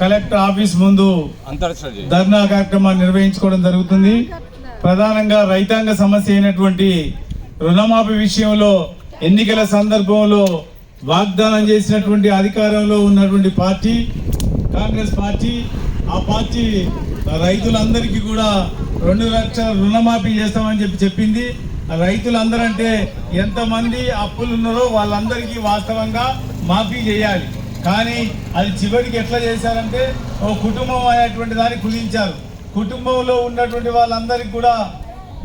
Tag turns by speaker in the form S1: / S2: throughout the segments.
S1: Collector office ముందు ధర్నా కార్యక్రమాన్ని నిర్వహించుకోవడం జరుగుతుంది. ప్రధానంగా రైతాంగ సమస్య అయినటువంటి రుణమాఫీ విషయంలో ఎన్నికల సందర్భంలో వాగ్దానం చేసినటువంటి అధికారంలో ఉన్నటువంటి పార్టీ కాంగ్రెస్ పార్టీ ఆ పార్టీ రైతులందరికీ కూడా రెండు లక్షల రుణమాఫీ చేస్తామని చెప్పి చెప్పింది. రైతులందరంటే ఎంతమంది అప్పులు ఉన్నారో వాళ్ళందరికీ వాస్తవంగా మాఫీ చేయాలి. కానీ అది చివరికి ఎట్లా చేశారంటే ఓ కుటుంబం అనేటువంటి దాన్ని కుదించారు. కుటుంబంలో ఉన్నటువంటి వాళ్ళందరికీ కూడా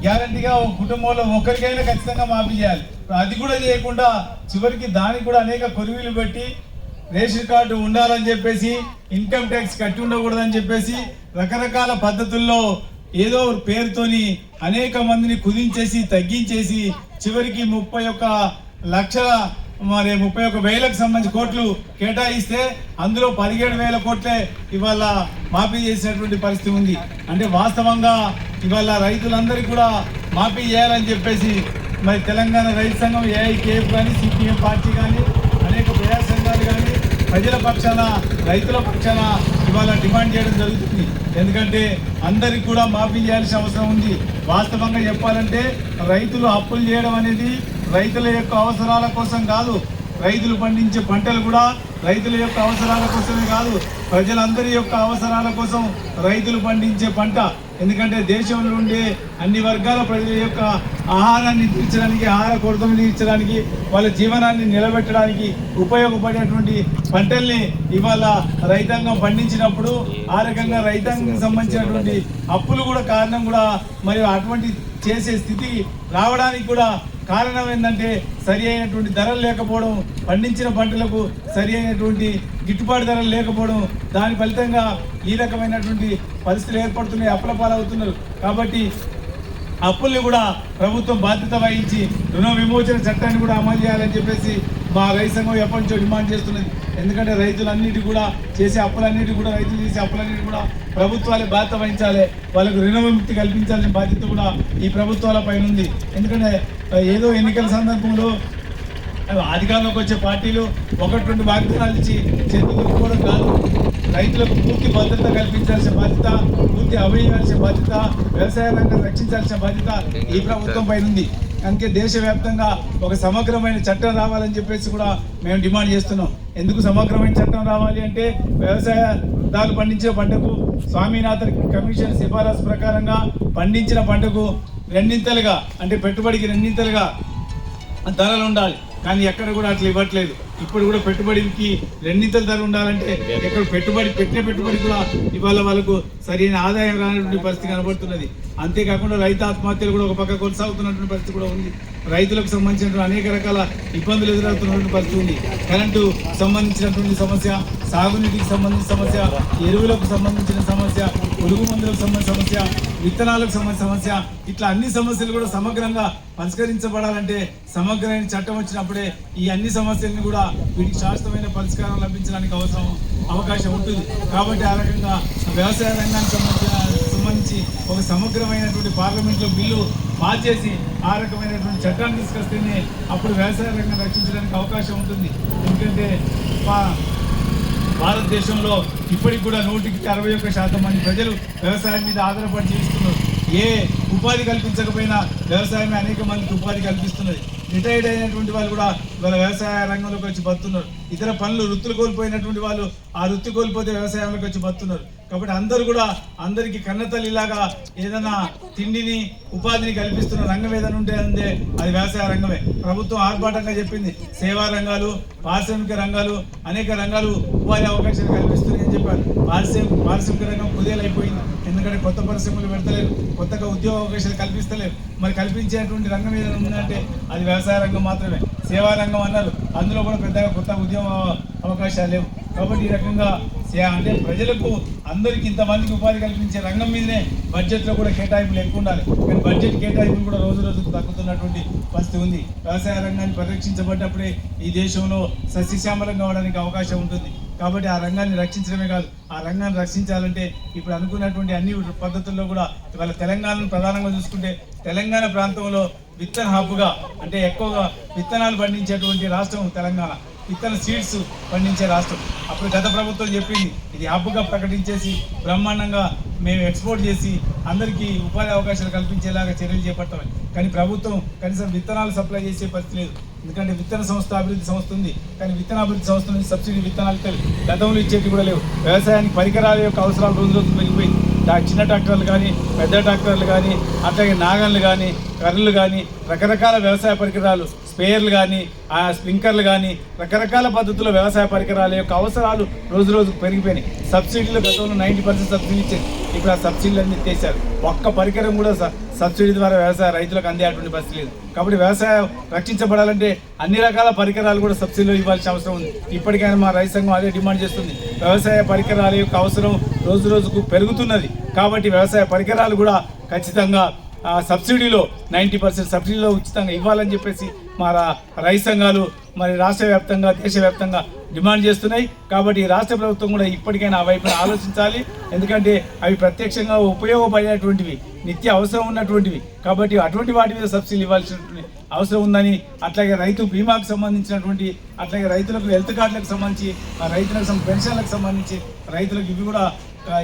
S1: గ్యారంటీగా ఒక కుటుంబంలో ఒకరికైనా ఖచ్చితంగా మాఫీ చేయాలి. అది కూడా చేయకుండా చివరికి దానికి కూడా అనేక కొరివీలు పెట్టి రేషన్ కార్డు ఉండాలని చెప్పేసి ఇన్కమ్ ట్యాక్స్ కట్టి ఉండకూడదని చెప్పేసి రకరకాల పద్ధతుల్లో ఏదో ఒక పేరుతోని అనేక మందిని కుదించేసి తగ్గించేసి చివరికి ముప్పై ఒక్క లక్షల మరి ముప్పై ఒక్క వేలకు సంబంధించి కోట్లు కేటాయిస్తే అందులో పదిహేడు వేల కోట్లే ఇవాళ మాఫీ చేసినటువంటి పరిస్థితి ఉంది. అంటే వాస్తవంగా ఇవాళ రైతులందరికీ కూడా మాఫీ చేయాలని చెప్పేసి మరి తెలంగాణ రైతు సంఘం ఏఐకేఎఫ్ కానీ సిపిఎం పార్టీ కానీ అనేక ప్రజా సంఘాలు కానీ ప్రజల పక్షాన రైతుల పక్షాన ఇవాళ డిమాండ్ చేయడం జరుగుతుంది. ఎందుకంటే అందరికి కూడా మాఫీ చేయాల్సిన అవసరం ఉంది. వాస్తవంగా చెప్పాలంటే రైతులు అప్పులు చేయడం అనేది రైతుల యొక్క అవసరాల కోసం కాదు రైతులు పండించే పంటలు కూడా రైతుల యొక్క అవసరాల కోసమే కాదు ప్రజలందరి యొక్క అవసరాల కోసం రైతులు పండించే పంట. ఎందుకంటే దేశంలో ఉండే అన్ని వర్గాల ప్రజల యొక్క ఆహారాన్ని తీర్చడానికి ఆహార కొరతను తీర్చడానికి వాళ్ళ జీవనాన్ని నిలబెట్టడానికి ఉపయోగపడేటువంటి పంటల్ని ఇవాళ రైతాంగం పండించినప్పుడు ఆ రకంగా రైతాంగం సంబంధించినటువంటి అప్పులు కూడా కారణం కూడా మరియు అటువంటి చేసే స్థితి రావడానికి కూడా కారణం ఏంటంటే సరి అయినటువంటి ధరలు లేకపోవడం పండించిన పంటలకు సరి అయినటువంటి గిట్టుబాటు ధరలు లేకపోవడం దాని ఫలితంగా ఈ రకమైనటువంటి పరిస్థితులు ఏర్పడుతున్నాయి అప్పుల పాలవుతున్నారు. కాబట్టి అప్పుల్ని కూడా ప్రభుత్వం బాధ్యత వహించి రుణ విమోచన చట్టాన్ని కూడా అమలు చేయాలని చెప్పేసి మా రైతు సంఘం ఎప్పటి నుంచో డిమాండ్ చేస్తున్నది. ఎందుకంటే రైతులన్నిటి కూడా చేసే అప్పులన్నిటి కూడా రైతులు చేసే అప్పులన్నిటి కూడా ప్రభుత్వాలే బాధ్యత వహించాలి. వాళ్ళకు రుణ విముక్తి కల్పించాల్సిన బాధ్యత కూడా ఈ ప్రభుత్వాల పైన ఉంది. ఎందుకంటే ఏదో ఎన్నికల సందర్భంలో అధికారంలోకి వచ్చే పార్టీలు ఒకటి రెండు వాగ్దానాలు ఇచ్చి చేతులు కూడా కాదు. రైతులకు పూర్తి భద్రత కల్పించాల్సిన బాధ్యత పూర్తి అభయాల్సిన బాధ్యత వ్యవసాయ రంగాన్ని రక్షించాల్సిన బాధ్యత ఈ ప్రభుత్వం పైన ఉంది. అందుకే దేశవ్యాప్తంగా ఒక సమగ్రమైన చట్టం రావాలని చెప్పేసి కూడా మేము డిమాండ్ చేస్తున్నాం. ఎందుకు సమగ్రమైన చట్టం రావాలి అంటే వ్యవసాయ దాలు పండించిన పంటకు స్వామినాథన్ కమిషన్ సిఫారసు ప్రకారంగా పండించిన పంటకు రెండింతలుగా అంటే పెట్టుబడికి రెండింతలుగా ధరలు ఉండాలి. కానీ ఎక్కడ కూడా అట్లా ఇవ్వట్లేదు. ఇప్పుడు కూడా పెట్టుబడికి రెండింతల ధర ఉండాలంటే ఎక్కడ పెట్టుబడి పెట్టిన పెట్టుబడి కూడా ఇవాళ వాళ్ళకు సరైన ఆదాయం రానటువంటి పరిస్థితి కనబడుతున్నది. అంతేకాకుండా రైతు ఆత్మహత్యలు కూడా ఒక పక్క కొనసాగుతున్నటువంటి పరిస్థితి కూడా ఉంది. రైతులకు సంబంధించినటువంటి అనేక రకాల ఇబ్బందులు ఎదురవుతున్నటువంటి పరిస్థితి ఉంది. కరెంటు సంబంధించినటువంటి సమస్య సాగునీటికి సంబంధించిన సమస్య ఎరువులకు సంబంధించిన సమస్య పురుగు మందులకు సంబంధించిన సమస్య విత్తనాలకు సంబంధించిన సమస్య ఇట్లా అన్ని సమస్యలు కూడా సమగ్రంగా పరిష్కరించబడాలంటే సమగ్రమైన చట్టం వచ్చినప్పుడే ఈ అన్ని సమస్యలను కూడా వీటికి శాశ్వతమైన పరిష్కారం లభించడానికి అవసరం అవకాశం ఉంటుంది. కాబట్టి ఆ రకంగా వ్యవసాయ రంగానికి సంబంధించిన సంబంధించి ఒక సమగ్రమైనటువంటి పార్లమెంట్లో బిల్లు పాస్ చేసి ఆ రకమైనటువంటి చట్టాన్ని తీసుకొస్తేనే అప్పుడు వ్యవసాయ రంగం రక్షించడానికి అవకాశం ఉంటుంది. ఎందుకంటే భారతదేశంలో ఇప్పటికి కూడా నూటికి అరవై ఒక్క శాతం మంది ప్రజలు వ్యవసాయం మీద ఆధారపడి జీవిస్తున్నారు. ఏ ఉపాధి కల్పించకపోయినా వ్యవసాయమే అనేక మందికి ఉపాధి కల్పిస్తున్నది. రిటైర్డ్ అయినటువంటి వాళ్ళు కూడా వాళ్ళ వ్యవసాయ రంగంలోకి వచ్చి బతున్నారు. ఇతర పనులు వృత్తులు కోల్పోయినటువంటి వాళ్ళు ఆ వృత్తి కోల్పోతే వ్యవసాయంలోకి వచ్చి బతున్నారు. కాబట్టి అందరూ కూడా అందరికీ కన్నతల్లిలాగా ఏదైనా తిండిని ఉపాధిని కల్పిస్తున్న రంగం ఏదైనా ఉంటే అందే అది వ్యవసాయ రంగమే. ప్రభుత్వం ఆర్భాటంగా చెప్పింది. సేవా రంగాలు పారిశ్రామిక రంగాలు అనేక రంగాలు ఉపాధి అవకాశాలు కల్పిస్తున్నాయి అని చెప్పారు. పారిశ్రామిక పారిశ్రామిక రంగం కుదేలైపోయింది. ఎందుకంటే కొత్త పరిశ్రమలు పెడతలేరు కొత్తగా ఉద్యోగ అవకాశాలు కల్పిస్తలేరు. మరి కల్పించేటువంటి రంగం ఏదైనా ఉందంటే అది వ్యవసాయ రంగం మాత్రమే. సేవా రంగం అన్నారు. అందులో కూడా పెద్దగా కొత్త ఉద్యోగ అవకాశాలు లేవు. కాబట్టి ఈ రకంగా అంటే ప్రజలకు అందరికీ ఇంతమందికి ఉపాధి కల్పించే రంగం మీదనే బడ్జెట్లో కూడా కేటాయింపులు ఎక్కువ ఉండాలి. కానీ బడ్జెట్ కేటాయింపులు కూడా రోజు రోజుకు తగ్గుతున్నటువంటి పరిస్థితి ఉంది. వ్యవసాయ రంగాన్ని పరిరక్షించబడ్డప్పుడే ఈ దేశంలో సస్యశ్యామలం కావడానికి అవకాశం ఉంటుంది. కాబట్టి ఆ రంగాన్ని రక్షించడమే కాదు ఆ రంగాన్ని రక్షించాలంటే ఇప్పుడు అనుకున్నటువంటి అన్ని పద్ధతుల్లో కూడా ఇవాళ తెలంగాణను ప్రధానంగా చూసుకుంటే తెలంగాణ ప్రాంతంలో విత్తన హబ్గా అంటే ఎక్కువగా విత్తనాలు పండించేటువంటి రాష్ట్రం తెలంగాణ. విత్తన సీడ్స్ పండించే రాష్ట్రం. అప్పుడు గత ప్రభుత్వం చెప్పింది ఇది హబ్గా ప్రకటించేసి బ్రహ్మాండంగా మేము ఎక్స్పోర్ట్ చేసి అందరికీ ఉపాధి అవకాశాలు కల్పించేలాగా చర్యలు చేపట్టామని కానీ ప్రభుత్వం కనీసం విత్తనాలు సప్లై చేసే పరిస్థితి లేదు. ఎందుకంటే విత్తన సంస్థ అభివృద్ధి సంస్థ ఉంది. కానీ విత్తన అభివృద్ధి సంస్థ నుంచి సబ్సిడీ విత్తనాలు గతంలో ఇచ్చేవి కూడా లేవు. వ్యవసాయానికి పరికరాల యొక్క అవసరాలు రోజు రోజు పెరిగిపోయింది. చిన్న ట్రాక్టర్లు కానీ పెద్ద ట్రాక్టర్లు కానీ అట్లాగే నాగన్లు కానీ కర్రలు కానీ రకరకాల వ్యవసాయ పరికరాలు స్పేయర్లు కానీ ఆ స్ప్రింకర్లు కానీ రకరకాల పద్ధతుల్లో వ్యవసాయ పరికరాల యొక్క అవసరాలు రోజు రోజు పెరిగిపోయినాయి. సబ్సిడీలు గతంలో నైంటీ పర్సెంట్ సబ్సిడీ ఇచ్చేది. ఇప్పుడు ఆ సబ్సిడీలు అన్ని తీశారు ఒక్క పరికరం కూడా సబ్సిడీ ద్వారా వ్యవసాయ రైతులకు అందేటువంటి పరిస్థితి లేదు. కాబట్టి వ్యవసాయం రక్షించబడాలంటే అన్ని రకాల పరికరాలు కూడా సబ్సిడీలో ఇవ్వాల్సిన అవసరం ఉంది. ఇప్పటికైనా మా రైతు సంఘం అదే డిమాండ్ చేస్తుంది. వ్యవసాయ పరికరాల యొక్క అవసరం రోజు రోజుకు పెరుగుతున్నది. కాబట్టి వ్యవసాయ పరికరాలు కూడా ఖచ్చితంగా సబ్సిడీలో నైంటీ పర్సెంట్ సబ్సిడీలో ఉచితంగా ఇవ్వాలని చెప్పేసి మా రైతు సంఘాలు మరి రాష్ట్ర వ్యాప్తంగా దేశవ్యాప్తంగా డిమాండ్ చేస్తున్నాయి. కాబట్టి రాష్ట్ర ప్రభుత్వం కూడా ఇప్పటికైనా ఆ వైపున ఆలోచించాలి. ఎందుకంటే అవి ప్రత్యక్షంగా ఉపయోగపడేటువంటివి నిత్య అవసరం ఉన్నటువంటివి. కాబట్టి అటువంటి వాటి మీద సబ్సిడీ ఇవ్వాల్సినటువంటి అవసరం ఉందని అట్లాగే రైతు బీమాకు సంబంధించినటువంటి అట్లాగే రైతులకు హెల్త్ కార్డులకు సంబంధించి ఆ రైతులకు పెన్షన్లకు సంబంధించి రైతులకు ఇవి కూడా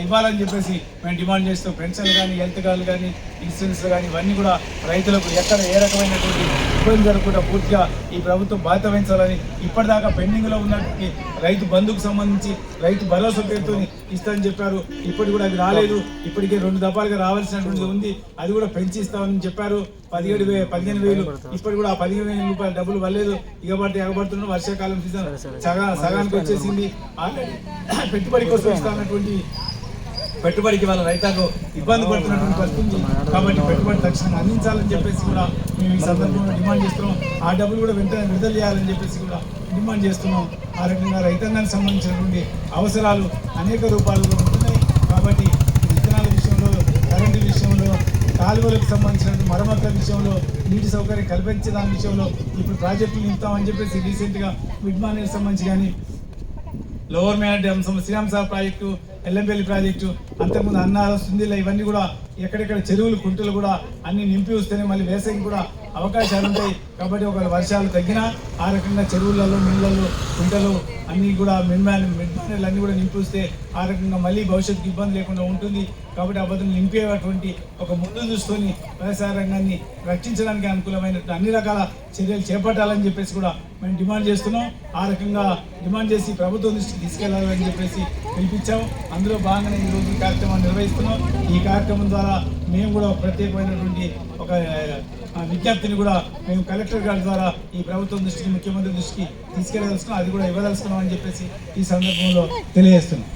S1: ఇవ్వాలని చెప్పేసి మేము డిమాండ్ చేస్తాం పెన్షన్లు కానీ హెల్త్ కార్డులు కానీ ఇన్సూరెన్స్ కానీ ఇవన్నీ కూడా రైతులకు ఎక్కడ ఏ రకమైనటువంటి ఇబ్బంది జరగకుండా పూర్తిగా ఈ ప్రభుత్వం బాధ్యత వహించాలని ఇప్పటిదాకా పెండింగ్లో ఉన్నటువంటి రైతు బంధుకు సంబంధించి రైతు భరోసా పేరుతో ఇస్తామని చెప్పారు. ఇప్పటి కూడా అది రాలేదు. ఇప్పటికే రెండు దఫాలుగా రావాల్సినటువంటి ఉంది. అది కూడా పెంచి ఇస్తామని చెప్పారు. పదిహేడు వే పదిహేను వేలు. ఇప్పటి కూడా ఆ పదిహేను వేల రూపాయలు డబ్బులు వల్లేదు ఇగబట్టి ఎగబడుతున్న వర్షాకాలం సీజన్. సగా సగానికి వచ్చేసింది. పెట్టుబడి కోసం ఇస్తామన్నటువంటి పెట్టుబడికి వాళ్ళ రైతాంగం ఇబ్బంది పడుతున్నటువంటి పరిస్థితి కాబట్టి పెట్టుబడి తక్షణం అందించాలని చెప్పేసి కూడా మేము ఈ సందర్భంలో డిమాండ్ చేస్తున్నాం. ఆ డబ్బులు కూడా వెంటనే విడుదల చేయాలని చెప్పేసి కూడా డిమాండ్ చేస్తున్నాం. ఆ రకంగా రైతాంగానికి సంబంధించినటువంటి అవసరాలు అనేక రూపాల్లో ఉంటున్నాయి. కాబట్టి విత్తనాల విషయంలో కరెంటు విషయంలో కాలువలకు సంబంధించినటువంటి మరమ్మతుల విషయంలో నీటి సౌకర్యం కల్పించే దాని విషయంలో ఇప్పుడు ప్రాజెక్టులు నింపుతామని చెప్పేసి రీసెంట్గా మిడ్ మార్నింగ్ సంబంధించి కానీ లోవర్ మేడ అంశం సమ- శ్రీరామ్ ప్రాజెక్టు ఎల్లంపల్లి ప్రాజెక్టు అంతకుముందు అన్నారం సుందిల ఇవన్నీ కూడా ఎక్కడెక్కడ చెరువులు కుంటలు కూడా అన్ని నింపి వస్తేనే మళ్ళీ వేసవికి కూడా అవకాశాలు ఉంటాయి. కాబట్టి ఒక వర్షాలు తగ్గినా ఆ రకంగా చెరువులలో నీళ్ళల్లో కుంటలు అన్నీ కూడా మిడ్మాన్ మిడ్మానలు అన్నీ కూడా నింపి వస్తే ఆ రకంగా మళ్ళీ భవిష్యత్తుకి ఇబ్బంది లేకుండా ఉంటుంది. కాబట్టి ఆ బదులు నింపేటువంటి ఒక ముందు చూసుకొని వ్యవసాయ రంగాన్ని రక్షించడానికి అనుకూలమైన అన్ని రకాల చర్యలు చేపట్టాలని చెప్పేసి కూడా మేము డిమాండ్ చేస్తున్నాం. ఆ రకంగా డిమాండ్ చేసి ప్రభుత్వం దృష్టికి తీసుకెళ్ళాలని చెప్పేసి పిలిపించాం అందులో భాగంగానే ఈరోజు కార్యక్రమం ఈ కార్యక్రమాన్ని నిర్వహిస్తున్నాం. ఈ కార్యక్రమం ద్వారా మేము కూడా ప్రత్యేకమైనటువంటి ఒక విజ్ఞప్తిని కూడా మేము కలెక్టర్ గారి ద్వారా ఈ ప్రభుత్వం దృష్టికి ముఖ్యమంత్రి దృష్టికి తీసుకెళ్ళదలుచుకున్నాం అది కూడా ఇవ్వదలుచుకున్నాం అని చెప్పేసి ఈ సందర్భంలో తెలియజేస్తున్నాం.